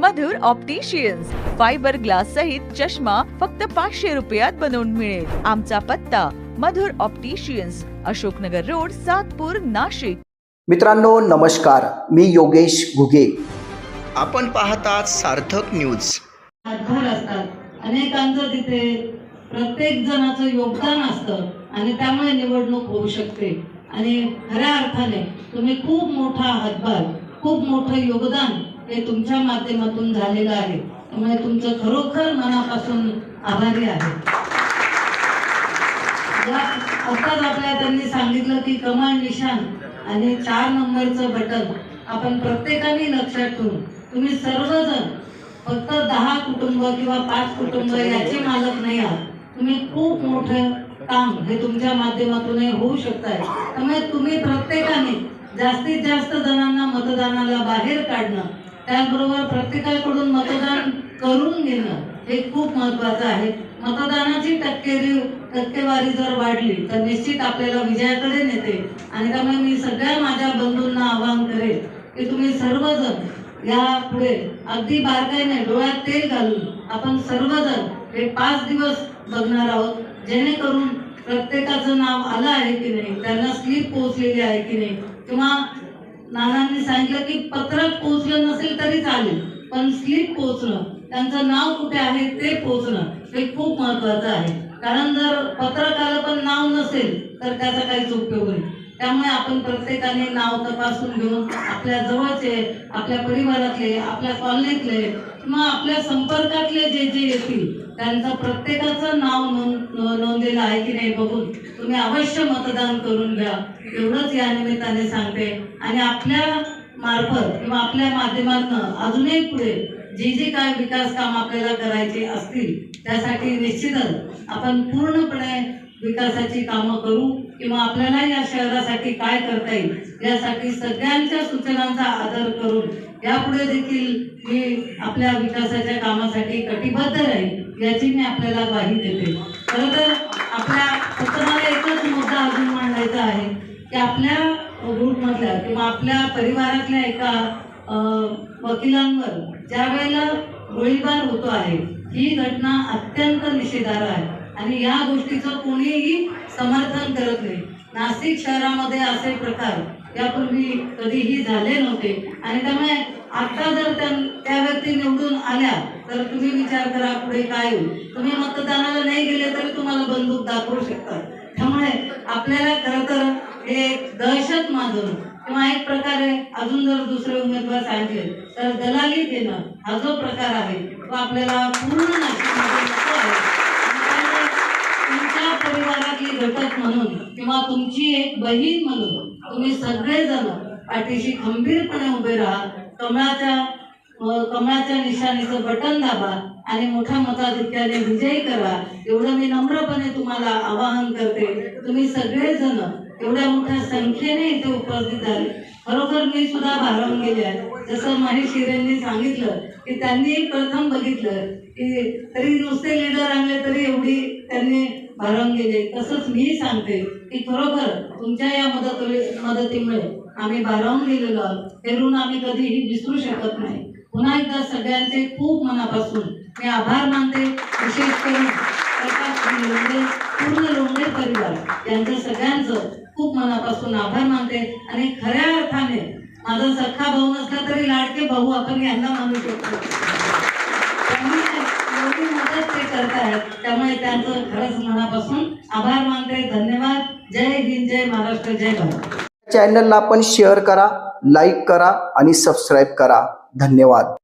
मधुर opticians fibre glass सहित चष्मा फक्त पाचशे रुपयात बनवून मिळेल. आमचा पत्ता मधुर ऑप्टिशियन्स अशोकनगर रोड सातपूर नाशिक. मित्रांनो नमस्कार. मी योगेश घुगे. आपण पाहतात सार्थक न्यूज हातभार असतात अनेकांचं तिथे प्रत्येक जणाचं योगदान असतं आणि त्यामुळे निवडणूक होऊ शकते. आणि खऱ्या अर्थाने तुम्ही खूप मोठा हातभार खूप मोठं योगदान हे तुमच्या माध्यमातून झालेलं आहे. त्यामुळे तुमचं खरोखर मनापासून आभारी आहे. आताच आपल्या त्यांनी सांगितलं की कमाल निशान आणि चार नंबरचं बटन आपण प्रत्येकाने लक्षात ठेवून तुम्ही सर्वजण फक्त दहा कुटुंब किंवा पाच कुटुंब याचे मालक नाही आहात. तुम्ही खूप मोठं काम हे तुमच्या माध्यमातून हे होऊ शकत आहे त्यामुळे तुम्ही प्रत्येकाने जास्तीत जास्त जणांना मतदानाला बाहेर काढणं त्याचबरोबर प्रत्येकाकडून मतदान करून घेणं हे खूप महत्वाचं आहे. मतदानाची टक्केरी टक्केवारी जर वाढली तर निश्चित आपल्याला विजयाकडे नेते. आणि त्यामुळे मी सगळ्या माझ्या बंधूंना आवाहन करेन की तुम्ही सर्वजण या पुढे अगदी बारकाईने डोळ्यात तेल घालून आपण सर्वजण हे पाच दिवस बघणार आहोत. जेणेकरून प्रत्येकाचं नाव आलं आहे की नाही त्यांना स्लीप पोहोचलेली आहे की नाही किंवा नानांनी सांगितलं की पत्रक पोहोचलं नसेल तरी चालेल पण स्लिप पोहोचलं त्यांचं नाव कुठे आहे ते पोहोचणं हे खूप महत्वाचं आहे. कारण जर पत्रकार पण नाव नसेल तर त्याचा काहीच उपयोग नाही. त्यामुळे आपण प्रत्येकाने नाव तपासून घेऊन आपल्या जवळचे आपल्या परिवारातले आपल्या कॉलनीतले किंवा आपल्या संपर्कातले जे जे येतील त्यांचं प्रत्येकाचं नाव नोंद नोंदलेलं आहे की नाही बघून तुम्ही अवश्य मतदान करून घ्या. एवढंच या निमित्ताने सांगते. आणि आपल्या मार्फत किंवा आपल्या माध्यमातनं अजूनही पुढे जी जी काय विकास काम आपल्याला करायचे असतील त्यासाठी निश्चितच आपण पूर्णपणे विकासाची कामं करू किंवा आपल्याला या शहरासाठी काय करता येईल यासाठी सगळ्यांच्या सूचनांचा आदर करून यापुढे देखील मी आपल्या विकासाच्या कामासाठी कटिबद्ध राहील याची मी आपल्याला ग्वाही देते. खरं तर आपल्या फक्त मला एकच मुद्दा अजून मांडायचा आहे की आपल्या ग्रुपमधल्या किंवा आपल्या परिवारातल्या एका वकिलांवर ज्या वेळेला गोळीबार होतो आहे ही घटना अत्यंत निषेधार्ह आहे. आणि या गोष्टीचं कोणीही समर्थन करत नाही. नाशिक शहरामध्ये असे प्रकार यापूर्वी कधीही झाले नव्हते. आणि त्यामुळे आता जर त्या त्या व्यक्ती निवडून आल्या तर तुम्ही विचार करा पुढे काय होईल. तुम्ही मतदानाला नाही गेले तरी तुम्हाला बंदूक दाखवू शकतात. त्यामुळे आपल्याला खरं तर हे दहशत माजवणं किंवा एक प्रकारे अजून जर दुसरे उमेदवार सांगितले तर दलाली देणं हा जो प्रकार आहे तो आपल्याला पूर्ण नाशिकमध्ये आहे. तुमच्या परिवारातली घटक म्हणून किंवा तुमची एक बहीण म्हणून तुम्ही सगळेजण पाठीशी खंबीरपणे उभे राहा कमळाच्या कमळाच्या निशाणीचं बटन दाबा आणि मोठ्या मताधिक्याने विजयी करा. एवढं मी नम्रपणे तुम्हाला आवाहन करते. तुम्ही सगळेजण एवढ्या मोठ्या संख्येने इथे उपस्थित झाले. खरोखर मी सुद्धा भारावून गेले आहे. जसं महेश हिरेंनी सांगितलं की त्यांनी प्रथम बघितलं की तरी नुसते लिडर आणले तरी एवढी त्यांनी भारावून गेले तसंच मी सांगते की खरोखर तुमच्या या मदत मदतीमुळे आम्ही भारावून गेलेलो आहोत. हे ऋण आम्ही कधीही विसरू शकत नाही. पुन्हा एकदा सगळ्यांचे खूप मनापासून मी आभार मानते. विशेष करून प्रकाश लोंढे पूर्ण लोंढे परिवार यांचं सगळ्यांचं खूप मनापासून आभार मानते आणि खऱ्या अर्थाने माझा सख्खा भाऊ नसला तरी लाडके भाऊ आपण यांना मानू शकतो. एवढी मदत ते करतायत त्यामुळे त्यांचं खरंच मनापासून आभार मानते. धन्यवाद. जय हिंद जय महाराष्ट्र जय भारत. चॅनलला आपण शेअर करा लाईक करा आणि सबस्क्राईब करा. धन्यवाद.